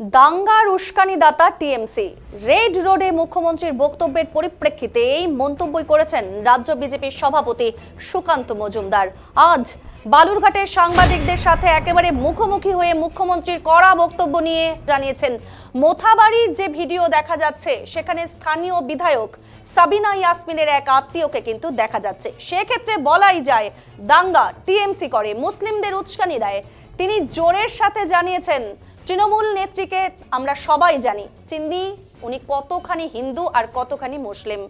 দাঙ্গার উস্কানিদাতা TMC. Red রোডে মুখ্যমন্ত্রীর বক্তব্যের পরিপ্রেক্ষিতে এই মন্তব্যই করেছেন রাজ্য বিজেপির সভাপতি সুকান্ত মজুমদার। আজ বালুরঘাটের সাংবাদিকদের সাথে একেবারে মুখোমুখি হয়ে মুখ্যমন্ত্রীর কড়া বক্তব্য নিয়ে জানিয়েছেন, মোথাবাড়ির যে ভিডিও দেখা যাচ্ছে, সেখানে স্থানীয় বিধায়ক সাবিনা ইয়াসমিনের এক আত্মীয়কে কিন্তু দেখা যাচ্ছে। সেক্ষেত্রে বলাই যায়, দাঙ্গা টিএমসি করে, মুসলিমদের উস্কানি দেয়। তিনি জোরের সাথে জানিয়েছেন তৃণমূল নেত্রীকে আমরা সবাই জানি চিনি উনি কতখানি হিন্দু আর কতখানি মুসলিম।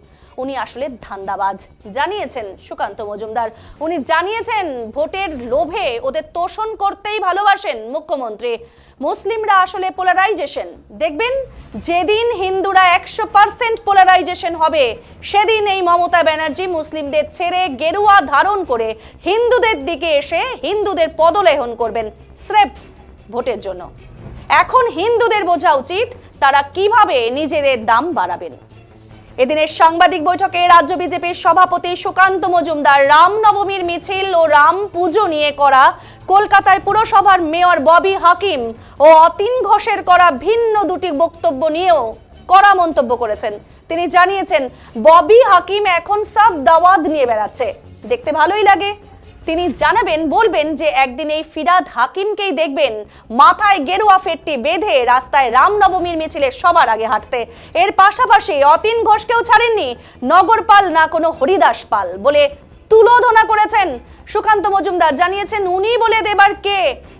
উনি আসলে ধান্দাবাজ। জানিয়েছেন সুকান্ত মজুমদার। উনি জানিয়েছেন ভোটের লোভে ওদের তোষণ করতেই ভালোবাসেন মুখ্যমন্ত্রী। মুসলিমরা আসলে পোলারাইজেশন দেখবেন, যেদিন হিন্দুরা একশো পার্সেন্ট পোলারাইজেশন হবে, সেদিন এই মমতা ব্যানার্জি মুসলিমদের ছেড়ে গেরুয়া ধারণ করে হিন্দুদের দিকে এসে হিন্দুদের পদলেহন করবেন, স্রেফ ভোটের জন্য। এখন হিন্দুদের বোঝা উচিত তারা কীভাবে নিজেদের দাম বাড়াবেন। এদিনের সাংবাদিক বৈঠকে রাজ্য বিজেপির সভাপতি সুকান্ত মজুমদার রামনবমীর মিছিল ও রাম পুজো নিয়ে করা কলকাতায় পুরসভার মেয়র ববি হাকিম ও অতীন ঘোষের করা ভিন্ন দুটি বক্তব্য নিয়েও কড়া মন্তব্য করেছেন। তিনি জানিয়েছেন, ববি হাকিম এখন সব দাওয়াত নিয়ে বেড়াচ্ছে। দেখতে ভালোই লাগে। তিনি জানাবেন, বলবেন যে একদিন এই ফিরাদ হাকিমকেই দেখবেন। মাথায় গেরুয়া ফেটটি বেঁধে রাস্তায় রামনবমীর মিছিলে সবার আগে হাঁটতে। এর পাশাপাশি অতীন ঘোষকেও ছাড়েননি। নগরপাল না কোনো হরিদাস পাল বলে তুলোধনা করেছেন। সুকান্ত মজুমদার জানিয়েছেন, উনি বলে দেবার কে?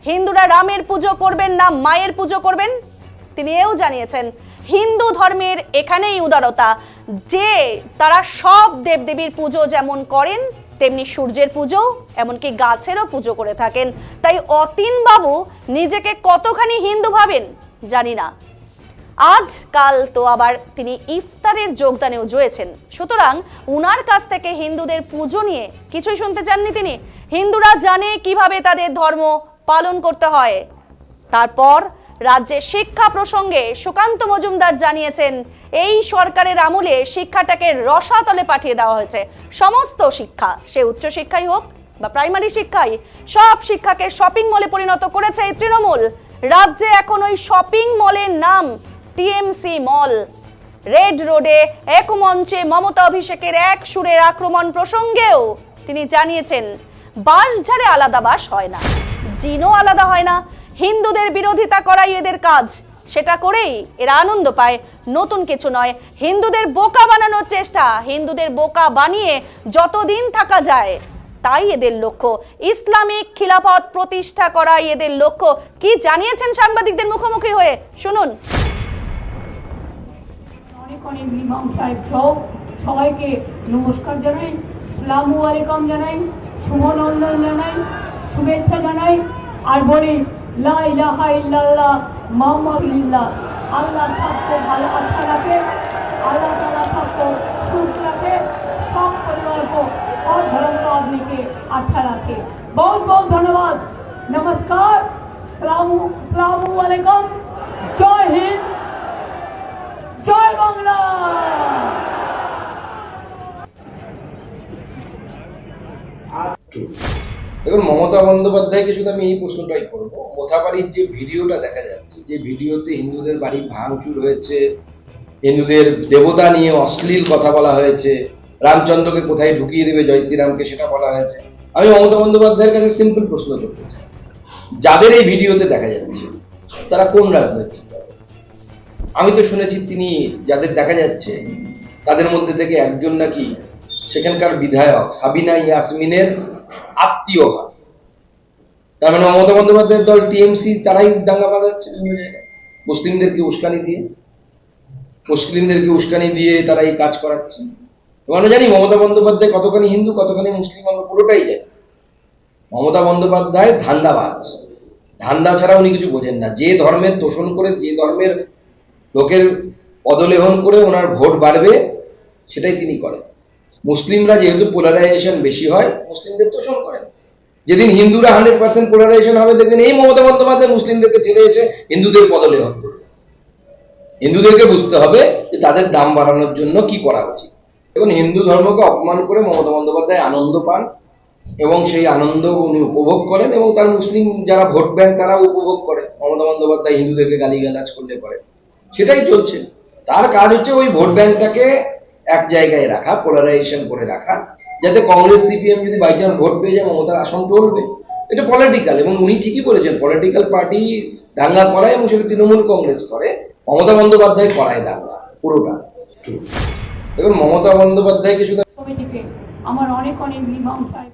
হিন্দুরা রামের পুজো করবেন না মায়ের পুজো করবেন? তিনি এও জানিয়েছেন, হিন্দু ধর্মের এখানেই উদারতা। যে তারা সব দেবদেবীর পুজো যেমন করেন তেমনি সূর্যের পুজো, এমনকি গাছেরও পুজো করে থাকেন। তাই অতীন বাবু নিজেকে কতখানি হিন্দু ভাবেন, জানি না। আজ কাল তো আবার তিনি ইফতারের যোগদানেও জয়েছেন। সুতরাং উনার কাছ থেকে হিন্দুদের পুজো নিয়ে কিছুই শুনতে চাননি তিনি। হিন্দুরা জানে কীভাবে তাদের ধর্ম পালন করতে হয়। তারপর রাজ্যে শিক্ষা প্রসঙ্গে সুকান্ত মজুমদার জানিয়েছেন, এই সরকারের আমলে শিক্ষাটাকে রসাতলে পাঠিয়ে দেওয়া হয়েছে। সমস্ত শিক্ষা, সে উচ্চ শিক্ষাই হোক বা প্রাইমারি শিক্ষাই, সব শিক্ষাকে শপিং মলে পরিণত করেছে এই তৃণমূল। রাজ্যে এখন ওই শপিং মলের নাম টিএমসি মল। রেড রোডে এক মঞ্চে মমতা অভিষেকের এক সুরের আক্রমণ প্রসঙ্গেও তিনি জানিয়েছেন বাস ঝাড়ে আলাদা বাস হয় না। জিনও আলাদা হয় না। হিন্দুদের বিরোধিতা করাই এদের কাজ। সেটা করেই এরা আনন্দ পায়। নতুন কিছু নয়, হিন্দুদের বোকা বানানোর চেষ্টা। হিন্দুদের বোকা বানিয়ে যতদিন থাকা যায়, তাই এদের লক্ষ্য। ইসলামিক খিলাফত প্রতিষ্ঠা করাই এদের লক্ষ্য। কি জানিয়েছেন সাংবাদিকদের মুখোমুখি হয়ে? শুনুন। সব সবাইকে নমস্কার জানাই, সালামু আলাইকুম জানাই, শুভনন্দন জানাই, শুভেচ্ছা জানাই, আর বলি লা ইলাহা ইল্লাল্লাহ মোহাম্মদ লিল্লাহ আল্লাহ सबको ভালো अच्छा रखे अल्लाह ताला सबको खुश रखे सब परिवार को और धर्म का आदमी के अच्छा रखे बहुत बहुत धन्यवाद नमस्कार सलामु सलामु अलैकुम जय हिंद জয় বাংলা দেখুন মমতা বন্দ্যোপাধ্যায়কে শুধু আমি এই প্রশ্নটাই করব। মোথাবাড়ির যে ভিডিওটা দেখা যাচ্ছে, যে ভিডিওতে হিন্দুদের বাড়ি ভাঙচুর হয়েছে, হিন্দুদের দেবতা নিয়ে অশ্লীল কথা বলা হয়েছে, রামচন্দ্রকে কোথায় ঢুকিয়ে দেবে জয় শ্রীরামকে সেটা বলা হয়েছে। আমি মমতা বন্দ্যোপাধ্যায়ের কাছে সিম্পল প্রশ্ন করতে চাই। যাদের এই ভিডিওতে দেখা যাচ্ছে, তারা কোন রাজনৈতিক আমি তো শুনেছি তিনি যাদের দেখা যাচ্ছে, তাদের মধ্যে থেকে একজন নাকি সেখানকার বিধায়ক সাবিনা ইয়াসমিনের আত্মীয় হন তার মানে মমতা বন্দ্যোপাধ্যায়ের দল, টিএমসি, তারাই দাঙ্গা বাঁধাচ্ছে। বিভিন্ন জায়গায় মুসলিমদেরকে উস্কানি দিয়ে, মুসলিমদেরকে উস্কানি দিয়ে তারা এই কাজ করাচ্ছে। আমরা জানি মমতা বন্দ্যোপাধ্যায় কতখানি হিন্দু, কতখানি মুসলিম, আমরা পুরোটাই জানি। মমতা বন্দ্যোপাধ্যায় ধান্দাবাজ। ধান্দা ছাড়া উনি কিছু বোঝেন না। যে ধর্মের তোষণ করে, যে ধর্মের লোকের পদলেহন করে ওনার ভোট বাড়বে, সেটাই তিনি করেন। মুসলিমরা যেহেতু পোলারাইজেশন বেশি হয়, মুসলিমদের তো তোষণ করেন। যেদিন হিন্দুরা হান্ড্রেড পার্সেন্ট পোলারাইজেশন হবে, দেখবেন এই মমতা বন্দ্যোপাধ্যায় মুসলিমদেরকে ছেড়ে এসে হিন্দুদের পদলেহন করবে হিন্দুদেরকে বুঝতে হবে যে তাদের দাম বাড়ানোর জন্য কি করা উচিত। এখন হিন্দু ধর্মকে অপমান করে মমতা বন্দ্যোপাধ্যায় আনন্দ পান এবং সেই আনন্দ উনি উপভোগ করেন এবং তার মুসলিম যারা ভোট ব্যাংক তারাও উপভোগ করে। মমতা বন্দ্যোপাধ্যায় হিন্দুদেরকে গালিগালাজ করলে পরে। সেটাই চলছে। তার কাজ হচ্ছে ওই ভোট ব্যাংকটাকে জায়গায় রাখা পোলারাইজেশন করে রাখা যাতে কংগ্রেস সিপিএম যদি বাই চান্স ভোট পেয়ে যায় মমতার আসন টলবে। এটা পলিটিক্যাল এবং উনি ঠিকই বলেছেন পলিটিক্যাল পার্টি দাঙ্গা করায় এবং সেটা তৃণমূল কংগ্রেস করে মমতা বন্দ্যোপাধ্যায় করায় দাঙ্গা পুরোটা। দেখুন মমতা বন্দ্যোপাধ্যায়কে শুধু আমার অনেক অনেক মীমাংসায়